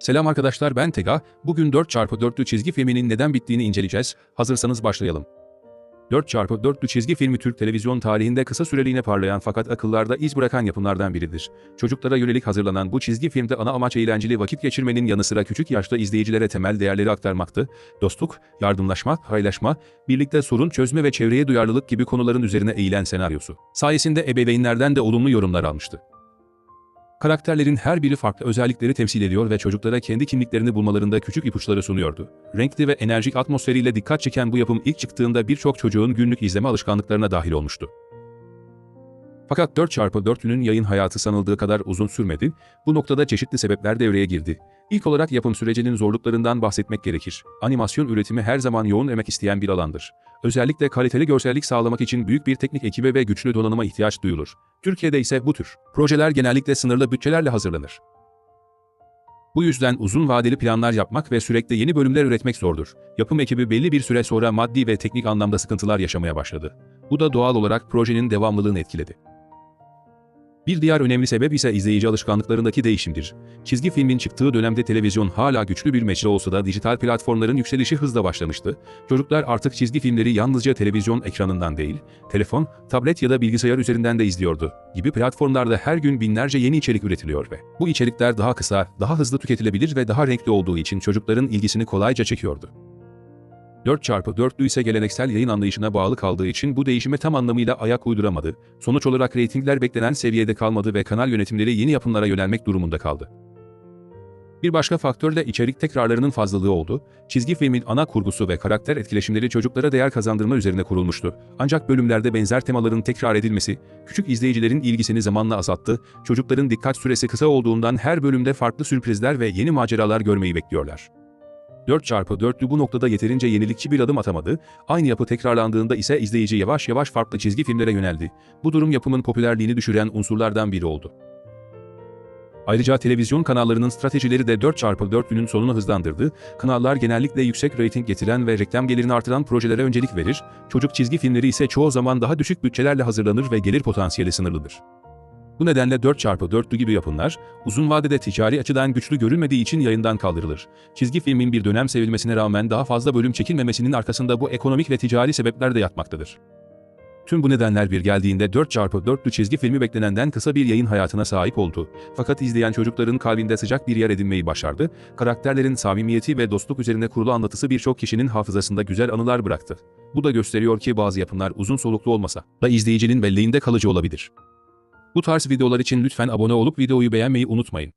Selam arkadaşlar ben Tega. Bugün 4x4'lü çizgi filminin neden bittiğini inceleyeceğiz. Hazırsanız başlayalım. 4x4'lü çizgi filmi Türk televizyon tarihinde kısa süreliğine parlayan fakat akıllarda iz bırakan yapımlardan biridir. Çocuklara yönelik hazırlanan bu çizgi filmde ana amaç eğlenceli vakit geçirmenin yanı sıra küçük yaşta izleyicilere temel değerleri aktarmaktı. Dostluk, yardımlaşma, paylaşma, birlikte sorun çözme ve çevreye duyarlılık gibi konuların üzerine eğilen senaryosu. Sayesinde ebeveynlerden de olumlu yorumlar almıştı. Karakterlerin her biri farklı özellikleri temsil ediyor ve çocuklara kendi kimliklerini bulmalarında küçük ipuçları sunuyordu. Renkli ve enerjik atmosferiyle dikkat çeken bu yapım ilk çıktığında birçok çocuğun günlük izleme alışkanlıklarına dahil olmuştu. Fakat 4x4'lünün yayın hayatı sanıldığı kadar uzun sürmedi, bu noktada çeşitli sebepler devreye girdi. İlk olarak yapım sürecinin zorluklarından bahsetmek gerekir. Animasyon üretimi her zaman yoğun emek isteyen bir alandır. Özellikle kaliteli görsellik sağlamak için büyük bir teknik ekibe ve güçlü donanıma ihtiyaç duyulur. Türkiye'de ise bu tür projeler genellikle sınırlı bütçelerle hazırlanır. Bu yüzden uzun vadeli planlar yapmak ve sürekli yeni bölümler üretmek zordur. Yapım ekibi belli bir süre sonra maddi ve teknik anlamda sıkıntılar yaşamaya başladı. Bu da doğal olarak projenin devamlılığını etkiledi. Bir diğer önemli sebep ise izleyici alışkanlıklarındaki değişimdir. Çizgi filmin çıktığı dönemde televizyon hala güçlü bir mecra olsa da dijital platformların yükselişi hızla başlamıştı. Çocuklar artık çizgi filmleri yalnızca televizyon ekranından değil, telefon, tablet ya da bilgisayar üzerinden de izliyordu. Gibi platformlarda her gün binlerce yeni içerik üretiliyor ve bu içerikler daha kısa, daha hızlı tüketilebilir ve daha renkli olduğu için çocukların ilgisini kolayca çekiyordu. 4x4'lü ise geleneksel yayın anlayışına bağlı kaldığı için bu değişime tam anlamıyla ayak uyduramadı. Sonuç olarak reytingler beklenen seviyede kalmadı ve kanal yönetimleri yeni yapımlara yönelmek durumunda kaldı. Bir başka faktör de içerik tekrarlarının fazlalığı oldu. Çizgi filmin ana kurgusu ve karakter etkileşimleri çocuklara değer kazandırma üzerine kurulmuştu. Ancak bölümlerde benzer temaların tekrar edilmesi, küçük izleyicilerin ilgisini zamanla azalttı, çocukların dikkat süresi kısa olduğundan her bölümde farklı sürprizler ve yeni maceralar görmeyi bekliyorlar. 4x4'lü bu noktada yeterince yenilikçi bir adım atamadı, aynı yapı tekrarlandığında ise izleyici yavaş yavaş farklı çizgi filmlere yöneldi. Bu durum yapımın popülerliğini düşüren unsurlardan biri oldu. Ayrıca televizyon kanallarının stratejileri de 4x4'lünün sonunu hızlandırdı. Kanallar genellikle yüksek reyting getiren ve reklam gelirini artıran projelere öncelik verir, çocuk çizgi filmleri ise çoğu zaman daha düşük bütçelerle hazırlanır ve gelir potansiyeli sınırlıdır. Bu nedenle 4x4'lü gibi yapımlar, uzun vadede ticari açıdan güçlü görülmediği için yayından kaldırılır. Çizgi filmin bir dönem sevilmesine rağmen daha fazla bölüm çekilmemesinin arkasında bu ekonomik ve ticari sebepler de yatmaktadır. Tüm bu nedenler bir geldiğinde 4x4'lü çizgi filmi beklenenden kısa bir yayın hayatına sahip oldu. Fakat izleyen çocukların kalbinde sıcak bir yer edinmeyi başardı. Karakterlerin samimiyeti ve dostluk üzerine kurulu anlatısı birçok kişinin hafızasında güzel anılar bıraktı. Bu da gösteriyor ki bazı yapımlar uzun soluklu olmasa da izleyicinin belleğinde kalıcı olabilir. Bu tarz videolar için lütfen abone olup videoyu beğenmeyi unutmayın.